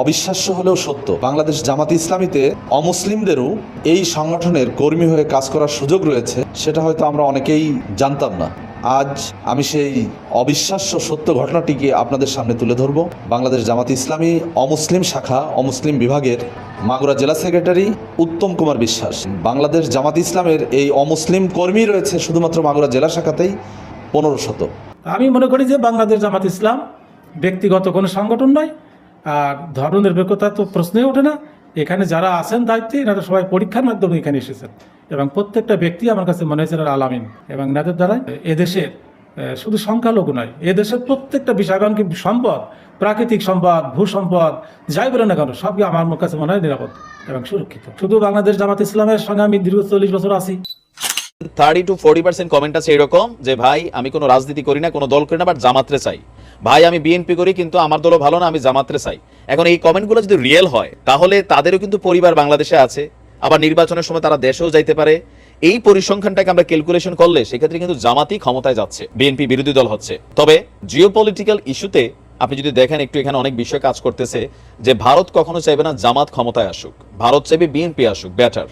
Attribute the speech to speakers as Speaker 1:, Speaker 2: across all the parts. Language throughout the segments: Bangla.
Speaker 1: অবিশ্বাস্য হলেও সত্য, বাংলাদেশ জামাত ইসলামীতে অমুসলিমদেরও এই সংগঠনের কর্মী হয়ে কাজ করার সুযোগ রয়েছে, সেটা হয়তো আমরা অনেকেই জানতাম না। আজ আমি সেই অবিশ্বাস্য সত্য ঘটনাটিকে আপনাদের সামনে তুলে ধরব। বাংলাদেশ জামাত ইসলামী অমুসলিম শাখা, অমুসলিম বিভাগের মাগুরা জেলা সেক্রেটারি উত্তম কুমার বিশ্বাস। বাংলাদেশ জামাত ইসলামের এই অমুসলিম কর্মী রয়েছে শুধুমাত্র মাগুরা জেলা শাখাতেই পনেরো শত
Speaker 2: আমি মনে করি যে বাংলাদেশ জামাত ইসলাম ব্যক্তিগত কোনো সংগঠন নয় আর ধর্ম নিরপেক্ষতা তো প্রশ্নই ওঠে না। এখানে যারা আছেন দায়িত্বে, এনারা সবাই পরীক্ষার মাধ্যমে এখানে এসেছেন। এবং প্রত্যেকটা ব্যক্তি আমার কাছে মনে হয়েছে আলামিন। এবং এনাদের দ্বারা এদেশের শুধু সংখ্যালঘু নয় এদেশের প্রত্যেকটা বিষয়গণ কি সম্পদ, প্রাকৃতিক সম্পদ, ভূ সম্পদ, যাই বলে না কেন, সবই আমার কাছে মনে হয় নিরাপদ এবং সুরক্ষিত। শুধু বাংলাদেশ জামাত ইসলামের সঙ্গে আমি দীর্ঘ চল্লিশ বছর আছি।
Speaker 3: Thirty to forty percent comment আছে এরকম যে, ভাই, আমি কোনো রাজনীতি করি না, কোনো দল করি না বাট জামাত্রে চাই। ভাই, আমি বিএনপি করি, কিন্তু আমার দলও ভালো না, আমি জামাত্রে চাই। এখন এই কমেন্টগুলো যদি রিয়েল হয়, তাহলে তাদেরও কিন্তু পরিবার বাংলাদেশে আছে। আবার নির্বাচনের সময় তারা দেশেও যাইতে পারে। এই পরিসংখ্যানটাকে আমরা ক্যালকুলেশন করলে সেক্ষেত্রে কিন্তু জামাতই ক্ষমতায় যাচ্ছে, বিএনপি বিরোধী দল হচ্ছে। তবে জিও পলিটিক্যাল ইস্যুতে আপনি যদি দেখেন, একটু এখানে অনেক বিষয় কাজ করতেছে যে, ভারত কখনো চাইবে না জামাত ক্ষমতায় আসুক, ভারত চাইবে বিএনপি আসুক বেটার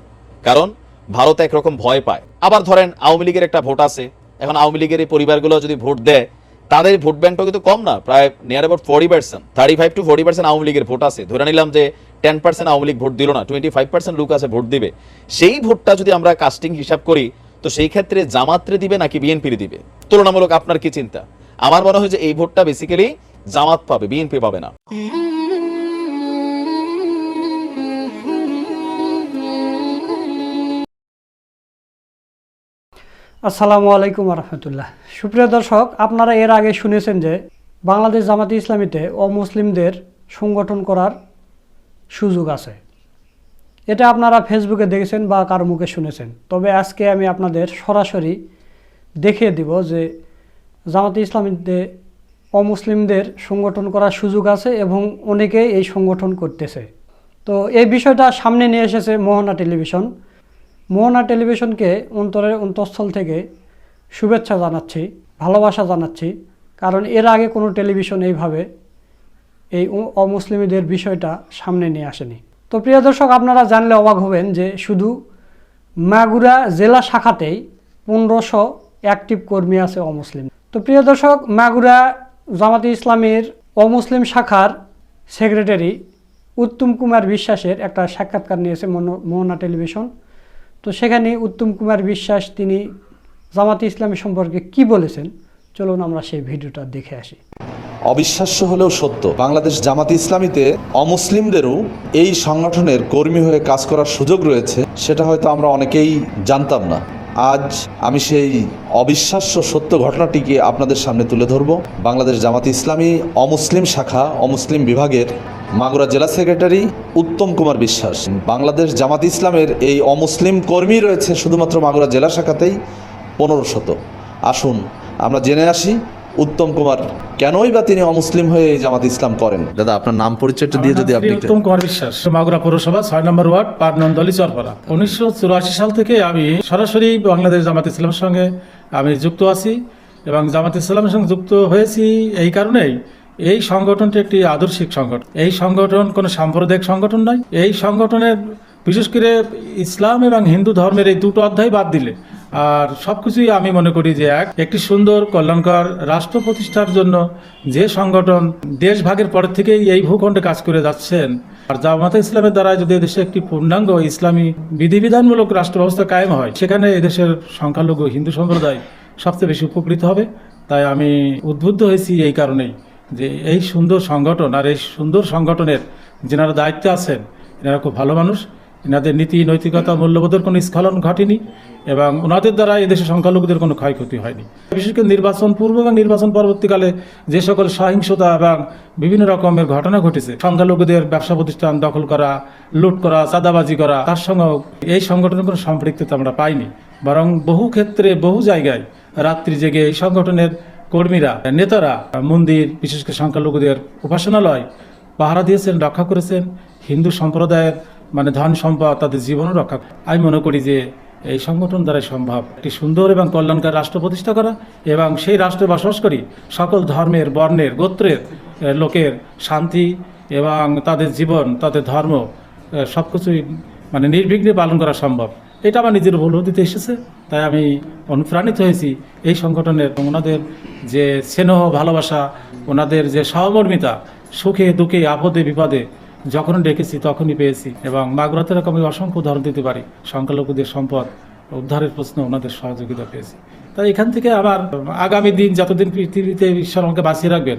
Speaker 3: কারণ ভারত একরকম ভয় পায়। আবার ধরেন আওয়ামী লীগের একটা ভোট আছে, এখন আওয়ামী লীগের এই পরিবারগুলো যদি ভোট দেয়, তাদের ভোট ব্যাংকটা কিন্তু কম না, প্রায় near about forty percent thirty five to forty percent Awami লীগের ভোট আছে। ধরে নিলাম যে ten percent Awami League vote দিল না টোয়েন্টি ফাইভ পার্সেন্ট লোক আছে ভোট দিবে। সেই ভোটটা যদি আমরা কাস্টিং হিসাব করি, তো সেই ক্ষেত্রে জামাত্রে দিবে নাকি বিএনপির দিবে? তুলনামূলক আপনার কি চিন্তা? আমার মনে হয় যে এই ভোটটা বেসিক্যালি জামাত পাবে, বিএনপি পাবে না।
Speaker 4: আসসালামু আলাইকুম রহমতুল্লাহ সুপ্রিয় দর্শক, আপনারা এর আগে শুনেছেন যে বাংলাদেশ জামাতি ইসলামীতে অমুসলিমদের সংগঠন করার সুযোগ আছে। এটা আপনারা ফেসবুকে দেখেছেন বা কারও মুখে শুনেছেন। তবে আজকে আমি আপনাদের সরাসরি দেখিয়ে দিব যে জামাতি ইসলামীতে অমুসলিমদের সংগঠন করার সুযোগ আছে এবং অনেকেই এই সংগঠন করতেছে। তো এই বিষয়টা সামনে নিয়ে এসেছে মোহনা টেলিভিশন। মোহনা টেলিভিশনকে অন্তরের অন্তঃস্থল থেকে শুভেচ্ছা জানাচ্ছি, ভালোবাসা জানাচ্ছি, কারণ এর আগে কোনো টেলিভিশন এইভাবে এই অমুসলিমদের বিষয়টা সামনে নিয়ে আসেনি। তো প্রিয় দর্শক, আপনারা জানলে অবাক হবেন যে শুধু মাগুরা জেলা শাখাতেই পনেরোশো অ্যাক্টিভ কর্মী আছে অমুসলিম। তো প্রিয় দর্শক, মাগুরা জামাতে ইসলামের অমুসলিম শাখার সেক্রেটারি উত্তম কুমার বিশ্বাসের একটা সাক্ষাৎকার নিয়েছে মোহনা টেলিভিশন। তো সেখানে উত্তম কুমার বিশ্বাস তিনি জামাতে ইসলামী সম্পর্কে কি বলেছেন? চলুন আমরা সেই ভিডিওটা দেখে আসি।
Speaker 1: অবিশ্বাস্য হলেও সত্য, বাংলাদেশ জামাত ইসলামীতে অমুসলিমদেরও এই সংগঠনের কর্মী হয়ে কাজ করার সুযোগ রয়েছে, সেটা হয়তো আমরা অনেকেই জানতাম না। আজ আমি সেই অবিশ্বাস্য সত্য ঘটনাটিকে আপনাদের সামনে তুলে ধরব। বাংলাদেশ জামাত ইসলামী অমুসলিম শাখা, অমুসলিম বিভাগের মাগুরা জেলা সেক্রেটারি উত্তম কুমার বিশ্বাস। বাংলাদেশ জামাত ইসলামের এই অমুসলিম কর্মী রয়েছে শুধুমাত্র মাগুরা জেলা শাখাতেই পনেরো শত আসুন আমরা জেনে আসি উত্তম কুমার কেনই বা তিনি অমুসলিম হয়ে এই জামাত ইসলাম করেন? দাদা আপনার নাম পরিচয়টা দিয়ে যদি আপনি
Speaker 2: উত্তম কুমার বিশ্বাস মাগুরা পৌরসভা ছয় নম্বর ওয়ার্ড পাট নন্দলী চরপাড়া। উনিশশো চুরাশি সাল থেকে আমি সরাসরি বাংলাদেশ জামাত ইসলামের সঙ্গে আমি যুক্ত আছি এবং জামাত ইসলামের সঙ্গে যুক্ত হয়েছি এই কারণেই এই সংগঠনটি একটি আদর্শিক সংগঠন। এই সংগঠন কোনো সাম্প্রদায়িক সংগঠন নয়। এই সংগঠনের বিশেষ করে ইসলাম এবং হিন্দু ধর্মের এই দুটো অধ্যায় বাদ দিলে, আর সবকিছুই আমি মনে করি যে এক, একটি সুন্দর, কল্যাণকর রাষ্ট্র প্রতিষ্ঠার জন্য যে সংগঠন দেশ ভাগের পর থেকেই এই ভূখণ্ডে কাজ করে যাচ্ছেন, আর জামাতে ইসলামের দ্বারা যদি দেশে একটি পূর্ণাঙ্গ ইসলামী বিধিবিধানমূলক রাষ্ট্র ব্যবস্থা কায়েম হয়, সেখানে এদেশের সংখ্যালঘু হিন্দু সম্প্রদায় সবচেয়ে বেশি উপকৃত হবে। তাই আমি উদ্বুদ্ধ হয়েছি এই কারণেই। যে এই সুন্দর সংগঠন আর এই সুন্দর সংগঠনের যেনারা দায়িত্বে আছেন, এনারা খুব ভালো মানুষ। এনাদের নীতি, নৈতিকতা, মূল্যবোধের কোনো স্খলন ঘটেনি এবং ওনাদের দ্বারা এদেশের সংখ্যালঘুদের কোনো ক্ষয়ক্ষতি হয়নি। বিশেষ করে নির্বাচন পূর্ব এবং নির্বাচন পরবর্তীকালে যে সকল সহিংসতা এবং বিভিন্ন রকমের ঘটনা ঘটেছে, সংখ্যালঘুদের ব্যবসা প্রতিষ্ঠান দখল করা, লুট করা, চাঁদাবাজি করা, তার সঙ্গেও এই সংগঠনের কোনো সম্পৃক্ততা আমরা পাইনি। বরং বহু ক্ষেত্রে, বহু জায়গায় রাত্রি জেগে এই সংগঠনের কর্মীরা, নেতারা, মন্দির, বিশেষ করে সংখ্যালঘুদের উপাসনালয় পাহারা দিয়েছেন, রক্ষা করেছেন। হিন্দু সম্প্রদায়ের মানে ধন সম্পদ তাদের জীবনও রক্ষা আমি মনে করি যে এই সংগঠন দ্বারাই সম্ভব। একটি সুন্দর এবং কল্যাণকার রাষ্ট্র প্রতিষ্ঠা করা এবং সেই রাষ্ট্রে বসবাস করি সকল ধর্মের, বর্ণের, গোত্রের লোকের শান্তি এবং তাদের জীবন, তাদের ধর্ম সব কিছুই মানে নির্বিঘ্নে পালন করা সম্ভব। এটা আমার নিজের উপলব্ধিতে এসেছে, তাই আমি অনুপ্রাণিত হয়েছি এই সংগঠনের ওনাদের যে স্নেহ, ভালোবাসা, ওনাদের যে সহমর্মিতা, সুখে, দুঃখে, আপদে, বিপদে যখন ডেকেছি তখনই পেয়েছি এবং মাগুরাতে এরকম আমি অসংখ্য উদাহরণ দিতে পারি, সংখ্যালঘুদের সম্পদ, উদ্ধারের প্রশ্ন ওনাদের সহযোগিতা পেয়েছি। তাই এখান থেকে আমার আগামী দিন যতদিন পৃথিবীতে ঈশ্বর আমাকে বাঁচিয়ে রাখবেন,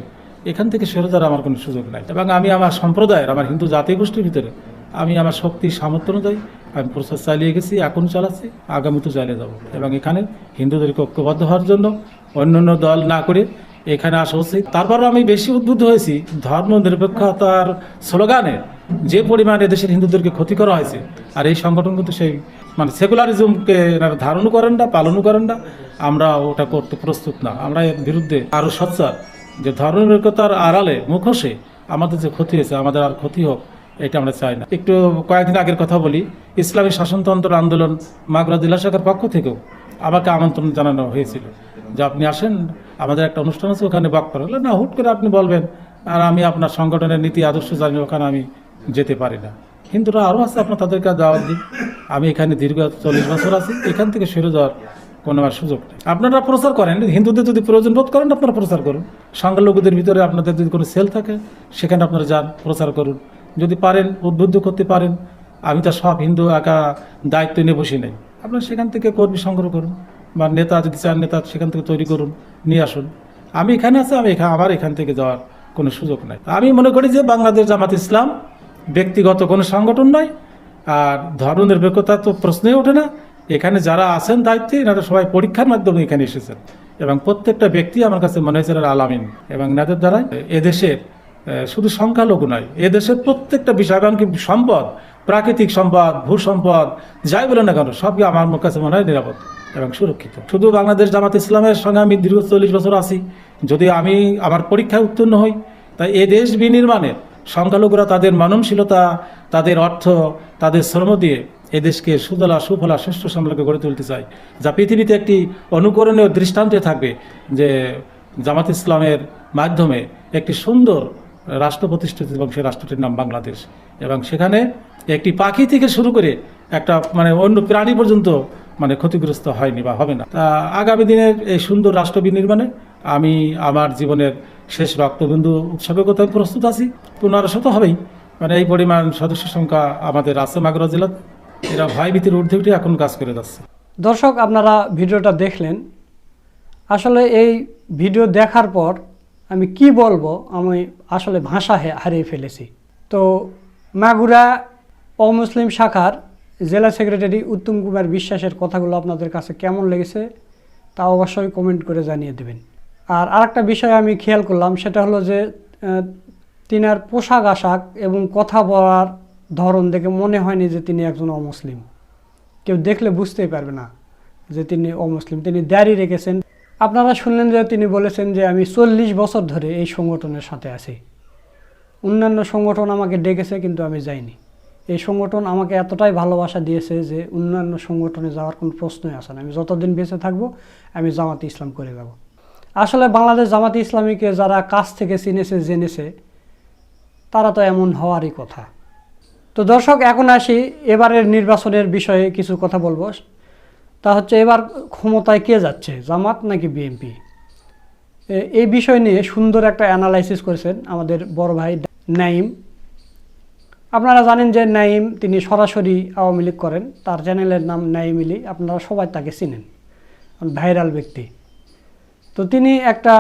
Speaker 2: এখান থেকে সরে যাওয়ার আমার কোনো সুযোগ নাই। এবং আমি আমার সম্প্রদায়ের, আমার হিন্দু জাতীয় গোষ্ঠীর ভিতরে আমি আমার শক্তি, সামর্থ্য অনুযায়ী আমি প্রসেস চালিয়ে গেছি, এখন চালাচ্ছি আগামীতেও চালিয়ে যাব। এবং এখানে হিন্দুদেরকে ঐক্যবদ্ধ হওয়ার জন্য অন্যান্য দল না করে এখানে আসা উচিত। তারপর আমি বেশি উদ্বুদ্ধ হয়েছি, ধর্ম নিরপেক্ষতার স্লোগানে যে পরিমাণে দেশের হিন্দুদেরকে ক্ষতি করা হয়েছে, আর এই সংগঠন কিন্তু সেই মানে সেকুলারিজমকে এনারা ধারণও করেন না, পালনও করেন না, আমরা ওটা করতে প্রস্তুত না। আমরা এর বিরুদ্ধে আরও সচ্চার যে ধর্ম ধর্মনিরপেক্ষতার আড়ালে মুখোশে আমাদের যে ক্ষতি হয়েছে, আমাদের আর ক্ষতি হোক এটা আমরা চাই না। একটু কয়েকদিন আগের কথা বলি, ইসলামী শাসনতন্ত্র আন্দোলন মাগরা জেলা শাখার পক্ষ থেকেও আমাকে আমন্ত্রণ জানানো হয়েছিল যে আপনি আসেন, আমাদের একটা অনুষ্ঠান আছে, ওখানে বক করা হলো, না, হুট করে আপনি বলবেন, আর আমি আপনার সংগঠনের নীতি, আদর্শ জানি, ওখানে আমি যেতে পারি না। হিন্দুরা আরও আছে, আপনার তাদেরকে দাওয়াত দিন আমি এখানে দীর্ঘ চল্লিশ বছর আছি, এখান থেকে সেরে যাওয়ার কোনো সুযোগ নেই। আপনারা প্রচার করেন, হিন্দুদের যদি প্রয়োজন বোধ করেন, আপনারা প্রচার করুন। সংখ্যালঘুদের ভিতরে আপনাদের যদি কোনো সেল থাকে, সেখানে আপনারা যান, প্রচার করুন। যদি পারেন, উদ্বুদ্ধ করতে পারেন, আমি তো সব হিন্দু একা দায়িত্ব নিয়ে বসি নেই। আপনারা সেখান থেকে কর্মী সংগ্রহ করুন, বা নেতা যদি চান, নেতা সেখান থেকে তৈরি করুন, নিয়ে আসুন। আমি এখানে আছি, আমি এখানে আমার এখান থেকে যাওয়ার কোনো সুযোগ নাই। আমি মনে করি যে বাংলাদেশ জামাত ইসলাম ব্যক্তিগত কোনো সংগঠন নয়, আর ধর্ম নিরপেক্ষতা তো প্রশ্নই ওঠে না। এখানে যারা আছেন দায়িত্বে, এনারা সবাই পরীক্ষার মাধ্যমে এখানে এসেছেন। এবং প্রত্যেকটা ব্যক্তি আমার কাছে মনে হয়েছে আলামিন। এবং এনাদের দ্বারা এদেশের শুধু সংখ্যালঘু নয়, এদেশের প্রত্যেকটা বিষয় এমনকি সম্পদ? প্রাকৃতিক সম্পদ ভূ সম্পদ যাই বলে না কেন, সবই আমার কাছে মনে হয় নিরাপদ এবং সুরক্ষিত। শুধু বাংলাদেশ জামাত ইসলামের সঙ্গে আমি দীর্ঘ চল্লিশ বছর আছি, যদি আমি আমার পরীক্ষায় উত্তীর্ণ হই, তাই এ দেশ বিনির্মাণে সংখ্যালঘুরা তাদের মাননশীলতা, তাদের অর্থ, তাদের শ্রম দিয়ে এদেশকে সুদলা, সুফলা, সুষ্ঠু সম্পর্কে গড়ে তুলতে চাই, যা পৃথিবীতে একটি অনুকরণীয় দৃষ্টান্তে থাকবে যে জামাত ইসলামের মাধ্যমে একটি সুন্দর রাষ্ট্র প্রতিষ্ঠিত এবং সেই রাষ্ট্রটির নাম বাংলাদেশ। এবং সেখানে একটি পাখি থেকে শুরু করে একটা মানে অন্য প্রাণী পর্যন্ত মানে ক্ষতিগ্রস্ত হয়নি বা হবে না। তা আগামী দিনের এই সুন্দর রাষ্ট্র বিনির্মাণে আমি আমার জীবনের শেষ রক্তবিন্দু উৎসবে কোথাও প্রস্তুত আছি। পুনরাশত হবেই। মানে এই পরিমাণ সদস্য সংখ্যা আমাদের আছে মাগুরা জেলাতে এরা ভয় ভীতির ঊর্ধ্বে উঠে এখন কাজ করে যাচ্ছে।
Speaker 4: দর্শক, আপনারা ভিডিওটা দেখলেন। আসলে এই ভিডিও দেখার পর আমি কি বলব? আমি আসলে ভাষা হারিয়ে ফেলেছি। তো মাগুরা অমুসলিম শাখার জেলা সেক্রেটারি উত্তম কুমার বিশ্বাসের কথাগুলো আপনাদের কাছে কেমন লেগেছে তা অবশ্যই কমেন্ট করে জানিয়ে দেবেন। আর আরেকটা বিষয় আমি খেয়াল করলাম, সেটা হলো যে তিনার পোশাক আশাক এবং কথা বলার ধরন দেখে মনে হয়নি যে তিনি একজন অমুসলিম। কেউ দেখলে বুঝতেই পারবে না যে তিনি অমুসলিম। তিনি দাঁড়িয়ে রেখেছেন আপনারা শুনলেন যে তিনি বলেছেন যে আমি চল্লিশ বছর ধরে এই সংগঠনের সাথে আছি। অন্যান্য সংগঠন আমাকে ডেকেছে, কিন্তু আমি যাইনি। এই সংগঠন আমাকে এতটাই ভালোবাসা দিয়েছে যে অন্যান্য সংগঠনে যাওয়ার কোনো প্রশ্নই আসে না। আমি যতদিন বেঁচে থাকব, আমি জামাতে ইসলাম করে যাব। আসলে বাংলাদেশ জামাতে ইসলামীকে যারা কাছ থেকে চিনেছে, জেনেছে, তারা তো এমন হওয়ারই কথা। তো দর্শক, এখন আসি এবারের নির্বাচনের বিষয়ে কিছু কথা বলব। তা হচ্ছে এবার ক্ষমতায় কে যাচ্ছে, জামাত নাকি বিএনপি? এই বিষয় নিয়ে সুন্দর একটা অ্যানালাইসিস করেছেন আমাদের বড় ভাই নাইম আপনারা জানেন যে নাইম তিনি সরাসরি আওয়ামী লীগ করেন, তার চ্যানেলের নাম নাইম ইলি, আপনারা সবাই তাকে চিনেন ভাইরাল ব্যক্তি। তো তিনি একটা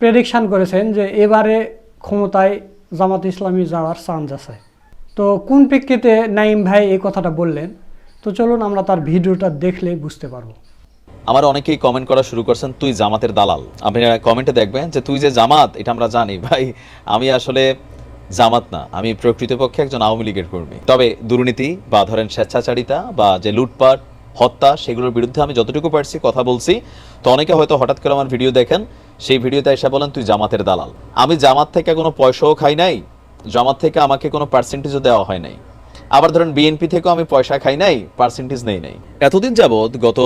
Speaker 4: প্রেডিকশান করেছেন যে এবারে ক্ষমতায় জামাত ইসলামী যাওয়ার চান্স আছে। তো কোন প্রেক্ষিতে নাইম ভাই এই কথাটা বললেন? তো চলুন আমরা তার ভিডিওটা দেখলে বুঝতে পারব।
Speaker 3: আমার অনেকেই কমেন্ট করা শুরু করছেন, তুই জামাতের দালাল। আপনি কমেন্টে দেখবেন যে, তুই যে জামাত, এটা আমরা জানি। ভাই, আমি আসলে জামাত না, আমি প্রকৃতপক্ষে একজন আওয়ামী লীগের কর্মী। তবে দুর্নীতি বা ধরেন স্বেচ্ছাচারিতা বা যে লুটপাট, হত্যা, সেগুলোর বিরুদ্ধে আমি যতটুকু পারছি কথা বলছি। তো অনেকে হয়তো হঠাৎ করে আমার ভিডিও দেখেন, সেই ভিডিওতে এসে বলেন, তুই জামাতের দালাল। আমি জামাত থেকে কোনো পয়সাও খাই নাই, জামাত থেকে আমাকে কোনো পার্সেন্টেজও দেওয়া হয় নাই। আবার ধরেন বিএনপি থেকেও আমি পয়সা খাই নাই পার্সেন্টেজ নেই নাই। এতদিন যাবৎ, গত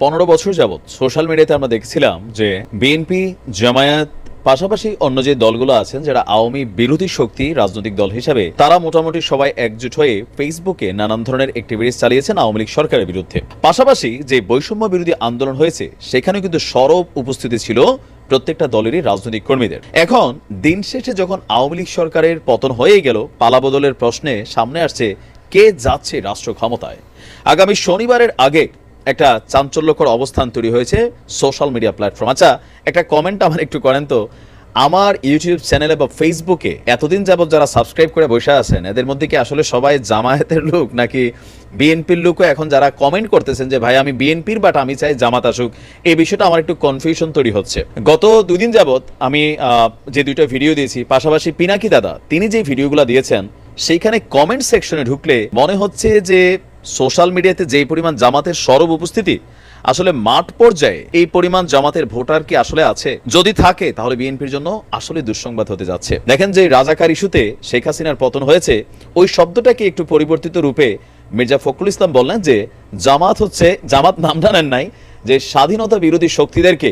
Speaker 3: পনেরো বছর যাবৎ সোশ্যাল মিডিয়াতে আমরা দেখছিলাম যে বিএনপি জামায়াত পাশাপাশি অন্য যে দলগুলো আছেন, যারা আওয়ামী বিরোধী শক্তি রাজনৈতিক দল হিসেবে, তারা মোটামুটি সবাই একজুট হয়ে ফেসবুকে নানান ধরনের অ্যাক্টিভিটিস চালিয়েছেন আওয়ামী লীগ সরকারের বিরুদ্ধে। পাশাপাশি যে বৈষম্য বিরোধী আন্দোলন হয়েছে সেখানে কিন্তু সরব উপস্থিতি ছিল প্রত্যেকটা দলেরই রাজনৈতিক কর্মীদের। এখন দিন শেষে যখন আওয়ামী লীগ সরকারের পতন হয়ে গেল, পালাবদলের প্রশ্নে সামনে আসছে কে যাচ্ছে রাষ্ট্র ক্ষমতায়। আগামী শনিবারের আগে একটা চাঞ্চল্যকর অবস্থান তৈরি হয়েছে সোশ্যাল মিডিয়া প্ল্যাটফর্ম আচ্ছা একটা কমেন্ট আমার একটু করেন তো। আমার ইউটিউব চ্যানেলে বা ফেসবুকে এতদিন যাবত যারা সাবস্ক্রাইব করে বসে আছেন, এদের মধ্যে কি আসলে সবাই জামায়াতের লোক? নাকি বিএনপির লোকও এখন যারা কমেন্ট করতেছেন যে, ভাই, আমি বিএনপির বাট আমি চাই জামাত আসুক? এই বিষয়টা আমার একটু কনফিউশন তৈরি হচ্ছে। গত দুদিন যাবৎ আমি যে দুইটা ভিডিও দিয়েছি, পাশাপাশি পিনাকি দাদা, তিনি যে ভিডিওগুলো দিয়েছেন, সেইখানে কমেন্ট সেকশনে ঢুকলে মনে হচ্ছে যে সোশ্যাল মিডিয়াতে যেই পরিমাণ জামাতের সরব উপস্থিতি, আসলে মাঠ পর্যায়ে এই পরিমাণ জামাতের ভোটার কি আসলে আছে? যদি থাকে, তাহলে বিএনপির জন্য আসলে দুঃসংবাদ হতে যাচ্ছে। দেখেন যে রাজাকার ইস্যুতে শেখ হাসিনার পতন হয়েছে, ওই শব্দটাকে একটু পরিবর্তিত রূপে মির্জা ফখরুল ইসলাম বললেন যে, জামাত হচ্ছে, জামাত নাম নেন নাই, যে স্বাধীনতা বিরোধী শক্তিদেরকে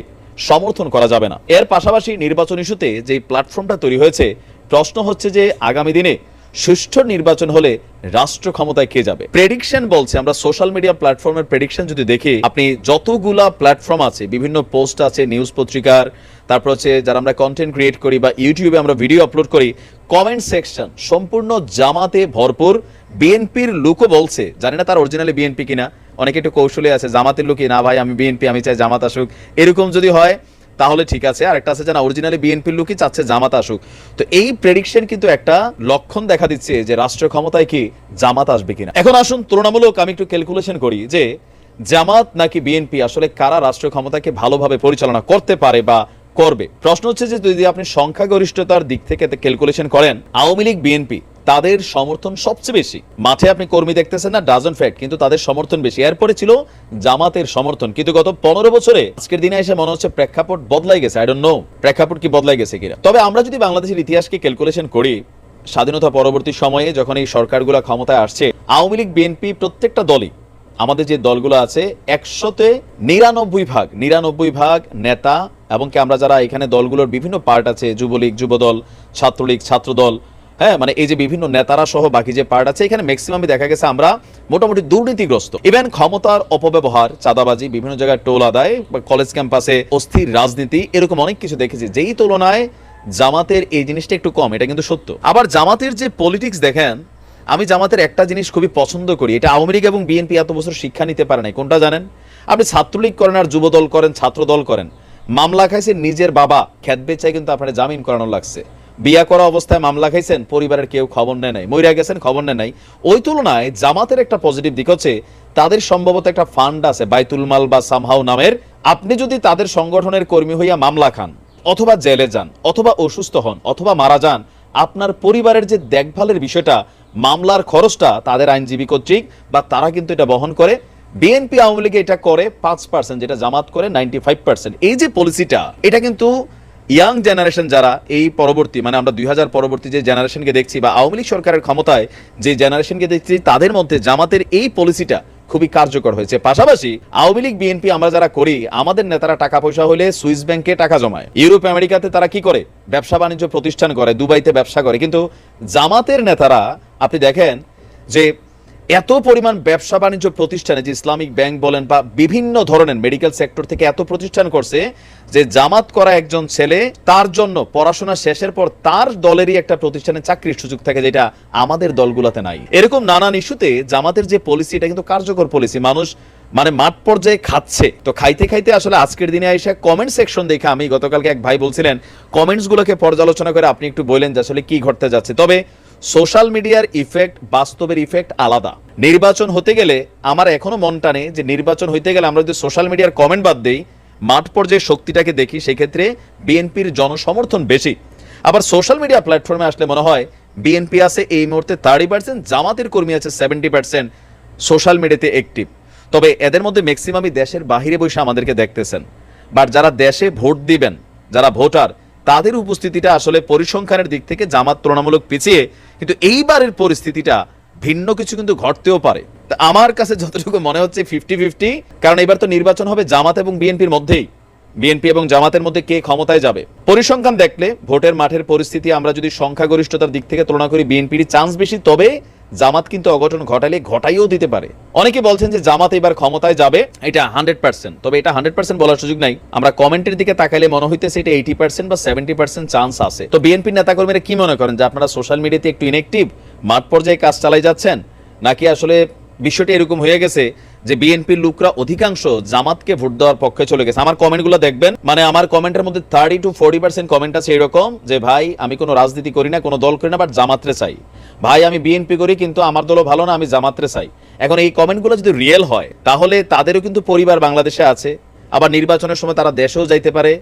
Speaker 3: সমর্থন করা যাবে না। এর পাশাপাশি নির্বাচন ইস্যুতে যে প্ল্যাটফর্মটা তৈরি হয়েছে, প্রশ্ন হচ্ছে যে, আগামী দিনে সুষ্ঠু নির্বাচন হলে রাষ্ট্র ক্ষমতায় কে যাবে? প্রেডিকশন বলছে, আমরা সোশ্যাল মিডিয়া প্ল্যাটফর্মের প্রেডিকশন যদি দেখি, আপনি যতগুলা প্ল্যাটফর্ম আছে, বিভিন্ন পোস্ট আছে নিউজ পত্রিকার, তারপর হচ্ছে যারা আমরা কন্টেন্ট ক্রিয়েট করি বা ইউটিউবে আমরা ভিডিও আপলোড করি কমেন্ট সেকশন সম্পূর্ণ জামাতে ভরপুর। বিএনপির লোকও বলছে, জানি না তার অরিজিনালি বিএনপি কিনা, অনেকে একটু কৌশলে আছে, জামাতের লোকই, না ভাই, আমি বিএনপি আমি চাই জামাত আসুক। এরকম যদি হয় তাহলে ঠিক আছে। আর একটা আছে যে অরিজিনালি বিএনপির লোকই চাচ্ছে জামাত আসুক। তো এই প্রেডিকশন কিন্তু একটা লক্ষণ দেখা দিচ্ছে যে রাষ্ট্র ক্ষমতায় কি জামাত আসবে কিনা। এখন আসুন তুলনামূলক আমি একটু ক্যালকুলেশন করি যে জামাত নাকি বিএনপি আসলে কারা রাষ্ট্র ক্ষমতাকে ভালোভাবে পরিচালনা করতে পারে বা করবে? প্রশ্ন হচ্ছে যে যদি আপনি সংখ্যাগরিষ্ঠতার দিক থেকে ক্যালকুলেশন করেন, আওয়ামী লীগ বিএনপি তাদের সমর্থন সবচেয়ে বেশি। মাঠে আপনি কর্মী দেখতেছেন না, ডাজন ফ্যাক্ট কিন্তু তাদের সমর্থন বেশি। এরপরে ছিল জামাতের সমর্থন। কিন্তু গত পনেরো বছরে আজকের দিনে এসে মনে হচ্ছে প্রেক্ষাপট বদলাই গেছে। আই ডোন্ট নো প্রেক্ষাপট কি বদলাই গেছে কিনা। তবে আমরা যদি বাংলাদেশের ইতিহাসকে ক্যালকুলেশন করি, স্বাধীনতা পরবর্তী সময়ে যখন এই সরকারগুলো ক্ষমতায় আসছে, আওয়ামী লীগ, বিএনপি প্রত্যেকটা দলই, আমাদের যে দলগুলো আছে, একশোতে নিরানব্বই ভাগ নিরানব্বই ভাগ নেতা, এবং কি আমরা যারা এখানে দলগুলোর বিভিন্ন পার্ট আছে, যুবলীগ, যুবদল, ছাত্রলীগ, ছাত্রদল হ্যাঁ মানে এই যে বিভিন্ন নেতারা সহ বাকি যে পার্ট আছে, এখানে ম্যাক্সিমামই দেখা গেছে আমরা মোটামুটি দুর্নীতিগ্রস্ত। ইভেন ক্ষমতার অপব্যবহার, চাঁদাবাজি, বিভিন্ন জায়গায় টোল আদায়, বা কলেজ ক্যাম্পাসে অস্থির রাজনীতি, এরকম অনেক কিছু দেখেছি। যেই তুলনায় জামাতের এই জিনিসটা একটু কম, এটা কিন্তু সত্য। আবার জামাতের যে পলিটিক্স দেখেন, আমি জামাতের একটা জিনিস খুবই পছন্দ করি, এটা আওয়ামী লীগ এবং বিএনপি এত বছর শিক্ষা নিতে পারে নাই। কোনটা জানেন? আপনি ছাত্রলীগ করেন আর যুবদল করেন, ছাত্রদল করেন। মামলা খাইছে নিজের বাবা, খ্যাত বেচায় কিন্তু আপনার জামিন করানো লাগছে। বিয়া করা অবস্থায় মামলা খাইছেন, পরিবারের কেউ খবর নেয় নাই, মইরা গেছেন, খবর নেয় নাই। ওই তুলনায় জামাতের একটা পজিটিভ দিক হচ্ছে, তাদের সম্ভবত একটা ফান্ড আছে, বাইতুল মাল বা সামহাও নামের। আপনি যদি তাদের সংগঠনের কর্মী হইয়া মামলা খান, অথবা জেলে যান, অথবা অসুস্থ হন, অথবা মারা যান, আপনার পরিবারের যে দেখভালের বিষয়টা, মামলার খরচটা তাদের আইনজীবী কর্তৃক বা তারা কিন্তু এটা বহন করে। বিএনপি আওয়ামী লীগ এটা করে পাঁচ পার্সেন্ট যেটা জামাত করে নাইনটি ফাইভ পার্সেন্ট এই যে পলিসিটা এটা কিন্তু ইয়াং জেনারেশন যারা এই পরবর্তী মানে আমরা দুই হাজার পরবর্তী যে জেনারেশনকে দেখছি বা আওয়ামী লীগ সরকারের ক্ষমতায় যে জেনারেশনকে দেখছি, তাদের মধ্যে জামাতের এই পলিসিটা খুবই কার্যকর হয়েছে। পাশাপাশি আওয়ামী লীগ বিএনপি আমরা যারা করি, আমাদের নেতারা টাকা পয়সা হলে সুইস ব্যাংকে টাকা জমায়। ইউরোপ, আমেরিকাতে তারা কি করে? ব্যবসা বাণিজ্য প্রতিষ্ঠান করে, দুবাইতে ব্যবসা করে। কিন্তু জামাতের নেতারা, আপনি দেখেন যে এত পরিমাণ ব্যবসা বাণিজ্য প্রতিষ্ঠানে যে ইসলামিক ব্যাংক বলেন বা বিভিন্ন ধরনের মেডিকেল সেক্টর থেকে এত প্রতিষ্ঠান করছে যে জামাত করা একজন ছেলে, তার জন্য পড়াশোনা শেষের পর তার দলেরই একটা প্রতিষ্ঠানে চাকরির সুযোগ থাকে যেটা আমাদের দলগুলোতে নাই। এরকম নানান ইস্যুতে জামাতের যে পলিসি এটা কিন্তু কার্যকর পলিসি মানুষ মানে মাঠ পর্যায়ে খাচ্ছে। তো খাইতে খাইতে আসলে আজকের দিনে এসে কমেন্ট সেকশন দেখে আমি গতকালকে এক ভাই বলছিলেন কমেন্টস গুলোকে পর্যালোচনা করে আপনি একটু বললেন যে আসলে কি ঘটতে যাচ্ছে। তবে সোশ্যাল মিডিয়ার ইফেক্ট, বাস্তবের ইফেক্ট আলাদা। নির্বাচন হতে গেলে আমার এখনও মন টানে যে নির্বাচন হইতে গেলে আমরা যদি সোশ্যাল মিডিয়ার কমেন্ট বাদ দেই, মাঠ পর্যায়ে শক্তিটাকে দেখি, সেক্ষেত্রে বিএনপির জনসমর্থন বেশি। আবার সোশ্যাল মিডিয়া প্ল্যাটফর্মে আসলে মনে হয়, বিএনপি আছে এই মুহূর্তে থার্টি পার্সেন্ট, জামাতের কর্মী আছে সেভেন্টি পার্সেন্ট, সোশ্যাল মিডিয়াতে অ্যাক্টিভ তবে এদের মধ্যে ম্যাক্সিমামই দেশের বাহিরে বসে আমাদেরকে দেখতেছেন। বাট যারা দেশে ভোট দিবেন, যারা ভোটার, তাদের উপস্থিতিটা আসলে পরিসংখ্যানের দিক থেকে জামাত তুলনামূলক পিছিয়ে কিন্তু এইবারের পরিস্থিতিটা ভিন্ন কিছু কিন্তু ঘটতেও পারে। আমার কাছে যতটুকু মনে হচ্ছে ফিফটি ফিফটি কারণ এবার তো নির্বাচন হবে জামাত এবং বিএনপির মধ্যেই। বিএনপি এবং জামাতের মধ্যে কে ক্ষমতায় যাবে? পরিসংখ্যান দেখলে ভোটের মাঠের পরিস্থিতি আমরা যদি সংখ্যাগরিষ্ঠতার দিক থেকে তুলনা করি বিএনপির চান্স বেশি। তবে জামাত কিন্তু অঘটন ঘটালে ঘটাইও দিতে পারে। অনেকে বলছেন যে জামাত এবার ক্ষমতায় যাবে। এটা হান্ড্রেড পার্সেন্ট তবে এটা হান্ড্রেড পার্সেন্ট বলার সুযোগ নাই। আমরা কমেন্টের দিকে তাকাইলে মনে হইতেছে এটা এইটি পার্সেন্ট বা সেভেন্টি পার্সেন্ট চান্স আছে। তো বিএনপির নেতাকর্মীরা কি মনে করেন যে আপনারা সোশ্যাল মিডিয়াতে একটু ইনএক্টিভ মাঠ পর্যায়ে কাজ চালাই যাচ্ছেন, নাকি আসলে বিষয়টি এরকম হয়ে গেছে যে বিএনপির লোকরা অধিকাংশ জামাতকে ভোট দেওয়ার পক্ষে চলে গেছে। আমার কমেন্টগুলো দেখবেন। মানে আমার কমেন্টের মধ্যে thirty to forty percent comment আছে এরকম যে, ভাই, আমি কোনো রাজনীতি করি না, কোনো দল করি না বাট জামাতরে চাই। ভাই, আমি বিএনপি করি, কিন্তু আমার দলও ভালো না, আমি জামাতরে চাই। এখন এই কমেন্টগুলো যদি রিয়েল হয়, তাহলে তাদেরও কিন্তু পরিবার বাংলাদেশে আছে। আবার নির্বাচনের সময় তারা দেশেও যাইতে পারে।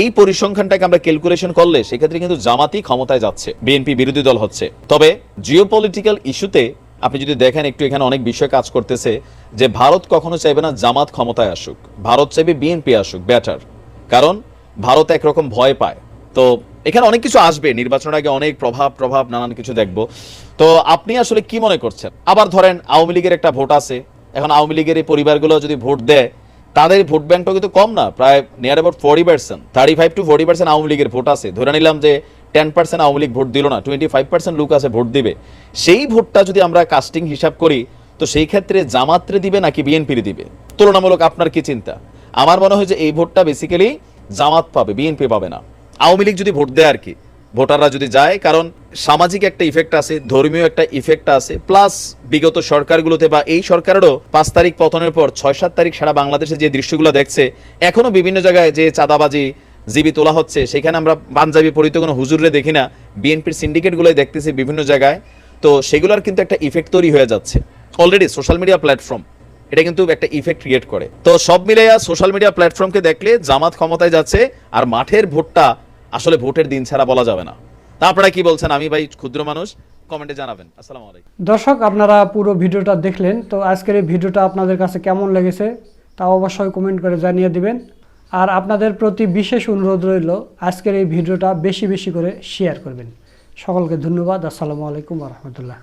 Speaker 3: এই পরিসংখ্যানটাকে আমরা ক্যালকুলেশন করলে সেক্ষেত্রে কিন্তু জামাতই ক্ষমতায় যাচ্ছে বিএনপি বিরোধী দল হচ্ছে। তবে জিও পলিটিক্যাল ইস্যুতে আপনি যদি দেখেন একটু এখানে অনেক বিষয় কাজ করতেছে, যে ভারত কখনো চাইবে না জামাত ক্ষমতায় আসুক। ভারত চাইবে বিএনপি আসুক বেটার কারণ ভারত একরকম ভয় পায়। তো এখানে অনেক কিছু আসবে, নির্বাচনের আগে অনেক প্রভাব প্রভাব, নানান কিছু দেখব। তো আপনি আসলে কি মনে করছেন? আবার ধরেন আওয়ামী লীগের একটা ভোট আছে, এখন আওয়ামী লীগের এই পরিবারগুলো যদি ভোট দেয়, তাদের ভোট ব্যাংকটা কিন্তু কম না, প্রায় near about forty percent thirty five to forty percent Awami লীগের ভোট আছে। ধরে নিলাম যে ten percent Awami League vote দিল না টোয়েন্টি ফাইভ পার্সেন্ট লোক আছে ভোট দিবে। সেই ভোটটা যদি আমরা কাস্টিং হিসাব করি, তো সেই ক্ষেত্রে জামাত্রে দিবে নাকি বিএনপির দিবে? তুলনামূলক আপনার কি চিন্তা? আমার মনে হয় যে এই ভোটটা বেসিক্যালি জামাত পাবে, বিএনপি পাবে না। আওয়ামী লীগ যদি ভোট দেয় আর কি, ভোটাররা যদি যায়, কারণ সামাজিক একটা ইফেক্ট আছে, ধর্মীয় একটা ইফেক্ট আছে প্লাস বিগত সরকারগুলোতে বা এই সরকারেরও পাঁচ তারিখ পতনের পর ছয় সাত তারিখ সারা বাংলাদেশে যে দৃশ্যগুলো দেখছে, এখনও বিভিন্ন জায়গায় যে চাঁদাবাজি জিবি তোলা হচ্ছে, সেখানে আমরা পাঞ্জাবি পরিত কোনো হুজুরে দেখি না। বিএনপির সিন্ডিকেটগুলোই দেখতেছি বিভিন্ন জায়গায়। তো সেগুলোর কিন্তু একটা ইফেক্ট তৈরি হয়ে যাচ্ছে। অলরেডি সোশ্যাল মিডিয়া প্ল্যাটফর্ম এটা কিন্তু একটা ইফেক্ট ক্রিয়েট করে। তো সব মিলে সোশ্যাল মিডিয়া প্ল্যাটফর্মকে দেখলে জামাত ক্ষমতায় যাচ্ছে, আর মাঠের ভোটটা আসলে ভোটের দিন ছাড়া বলা যাবে না। তা আপনারা কি বলছেন? আমি ভাই ক্ষুদ্র মানুষ কমেন্টে জানাবেন। আসসালামু আলাইকুম।
Speaker 4: দর্শক, আপনারা পুরো ভিডিওটা দেখলেন। তো আজকের এই ভিডিওটা আপনাদের কাছে কেমন লেগেছে তা অবশ্যই কমেন্ট করে জানিয়ে দিবেন। আর আপনাদের প্রতি বিশেষ অনুরোধ রইল আজকের এই ভিডিওটা বেশি বেশি করে শেয়ার করবেন। সকলকে ধন্যবাদ। আসসালামু আলাইকুম রহমতুল্লাহ।